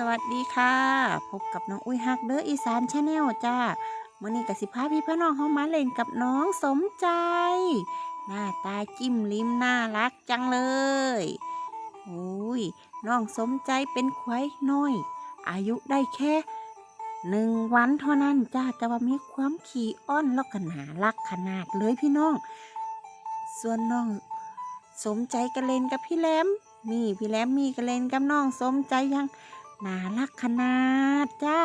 สวัสดีค่ะ พบกับน้องอุ้ยฮักเด้ออีสานชาแนลจ้ามื่อนี้กับสิพาพี่พ่อน้องเข้ามาเล่นกับน้องสมใจ หน้าตาจิ้มลิ้มน่ารักจังเลยอุ้ยน้องสมใจเป็นควายน้อย อายุได้แค่หนึ่งวันเท่านั้นจ้าแต่ว่ามีความขี้อ้อนแล้วก็น่ารักขนาดเลยพี่น้อง ส่วนน้องสมใจกระเลนกับพี่แหลมนี่พี่แหลมมีกระเลนกับน้องสมใจยัง น่ารักขนาดจ้า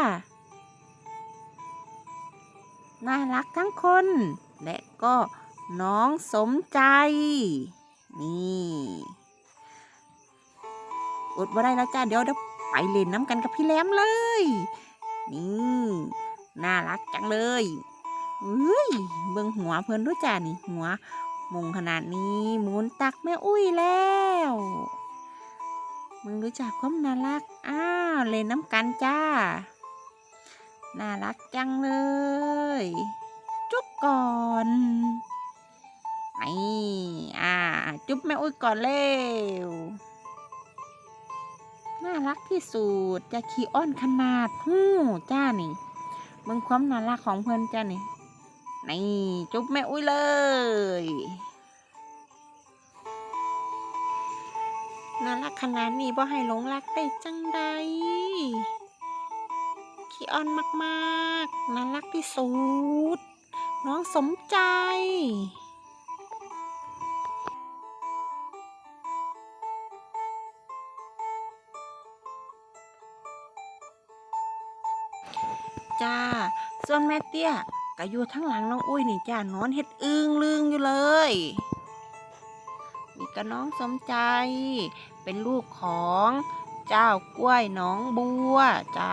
น่ารักทั้งคน และก็น้องสมใจ นี่อดว่าได้แล้วจ้า เดี๋ยวเดี๋ยวไปเล่นน้ำกันกับพี่แหลมเลย นี่ น่ารักจังเลยเอ้ย เบิ่งหัวเพิ่นด้วยจ้านี่ หัวมุงขนาดนี้หมุนตักแม่อุ้ยแล้ว มึงรู้จักความน่ารัก อ้าวเล่นน้ำกันจ้า น่ารักจังเลย จุ๊บก่อนไอ้อ่า จุ๊บแม่อุ้ยก่อนเร็ว น่ารักที่สุด จะขี้อ้อนขนาดหู้จ้านี่ มึงความน่ารักของเพื่อนจ้านี่ นี่ จุ๊บแม่อุ้ยเลย น่ารักขนาดนี้บ่ให้หลงรักได้จังใดขี้อ้อนมากๆ น่ารักที่สุด น้องสมใจจ้า ส่วนแม่เตี้ยก็อยู่ทั้งหลังน้องอุ้ยนี่จ้านอนเฮ็ดอึงลึงอยู่เลย นี่ก็น้องสมใจ เป็นลูกของเจ้ากล้วยน้องบัวจ้า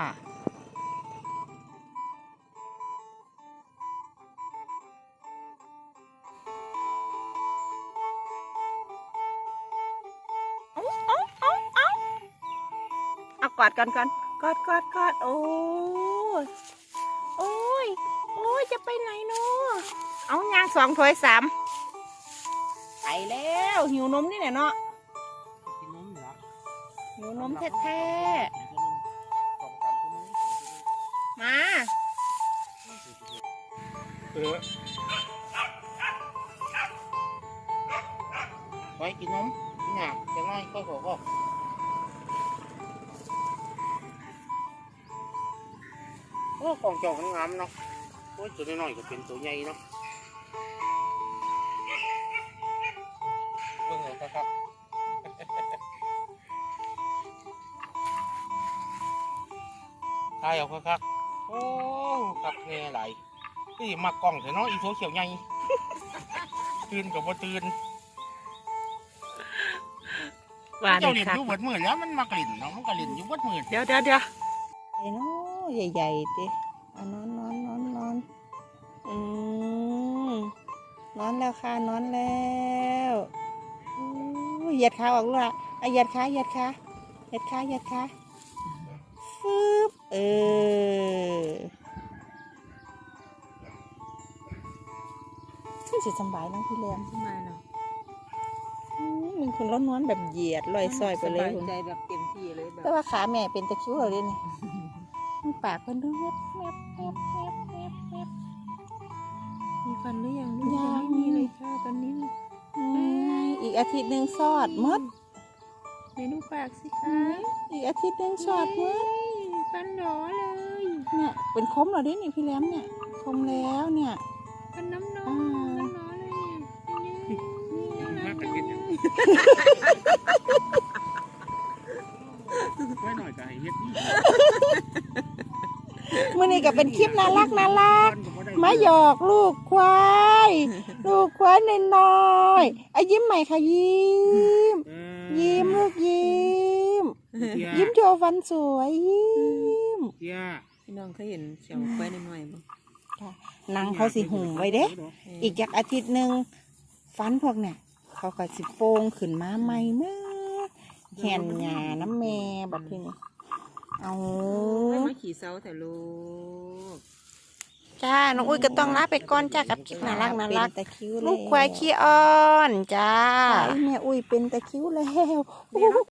เอากอดกันก่อนกอดกอดกอดโอ้ยโอ้ยโอ้ยจะไปไหนเนาะเอายางสองถ้วยสาม แล้ว หิวนมนี่แหละเนาะกินนมเหรอหิวนมแท้กินนมามชั่วโมงๆมาเออไว้กินนมกินหยาจะน้อยก็ขอก็โอ้กองเจ้ามันงามเนาะโอ้ยตัวน้อยๆก็เป็นตัวใหญ่เนาะ เบิ่งเอาครับ ทายเอาคักๆโอ้คักแน่หลายนี่มากล้องเถอะเนาะอีโซเขียวใหญ่ตื่นกับบ่ตื่นหวานเจ้าเลเล่ยนค่ะอยู่เบิดมื้อแล้วมันมากลิ่นเนาะมันก็เล่นอยู่เบิดมื้อเดี๋ยวเดี๋ยวเดี๋ยวไอ้น้อใหญ่ๆติอะนอนนอนนอนนอนอืมนอนแล้วค่ะนอนแล้วอู้ย เหยียดขาออกลูกละอะเหยียดขาเหยียดขาเหยียดขาเหยียดขาฟึบเออขึ้นสิสำบายน้องพี่เลี้ยงสบายเนาะอืมมันคุณร้อนนอนแบบเหยียดลอยซอยไปเลยสบาคุณใจแบบเต็มที่เลยแบบแต่ว่าขาแม่เป็นตะคริวเหรอเนี่ยมันปากเพิ่นดูแมบแมบแมบแมบแมบแมบมีฟันหรือยังลูกยังไม่มีเลยค่ะตอนนี้อืม อีกอาทิตย์หนึ่งสอดหมดเมนูปากสิอืคะมอีกอาทิตย์หนึ่งสอดหมดฟันหนอเลยเนี่ยเป็นคมเหรอดินี่พี่แหลมเนี่ยคมแล้วเนี่ยฟันน้ำนออ่าฟันหนอเลยเนี่ยมากกันกินไว้หน่อยก็ให้เฮ็ดนี่มื่อนี้ก็เป็นคลิปน่ารักน่ารัก มาหยอกลูกควาย ลูกควายน้อยๆอะยิ้มใหม่ค่ะยิ้มเออยิ้มลูกยิ้มเตี้ยยิ้มโชว์ฟันสวยยิ้มเตี้ยพี่น้องเคยเห็นเสียวควายน้อยๆบ่หนังเขาสิหุงไว้เด้ อีกจากอาทิตย์หนึ่งฟันพวกเนี่ย เขาก็สิโป่งขึ้นมาใหม่เมื่อแขนหยาน้ำแม่บัดทีนี้เอาไม่มาขี่เซาแต่ลูก จ้า น้องอุ้ยก็ต้องลาไปก่อนจ้ากับคลิปน่ารักน่ารักตะคิ้วลูกควายขี้อ้อน จ้าใช่แม่อุ้ยเป็นตะคริวแล้ว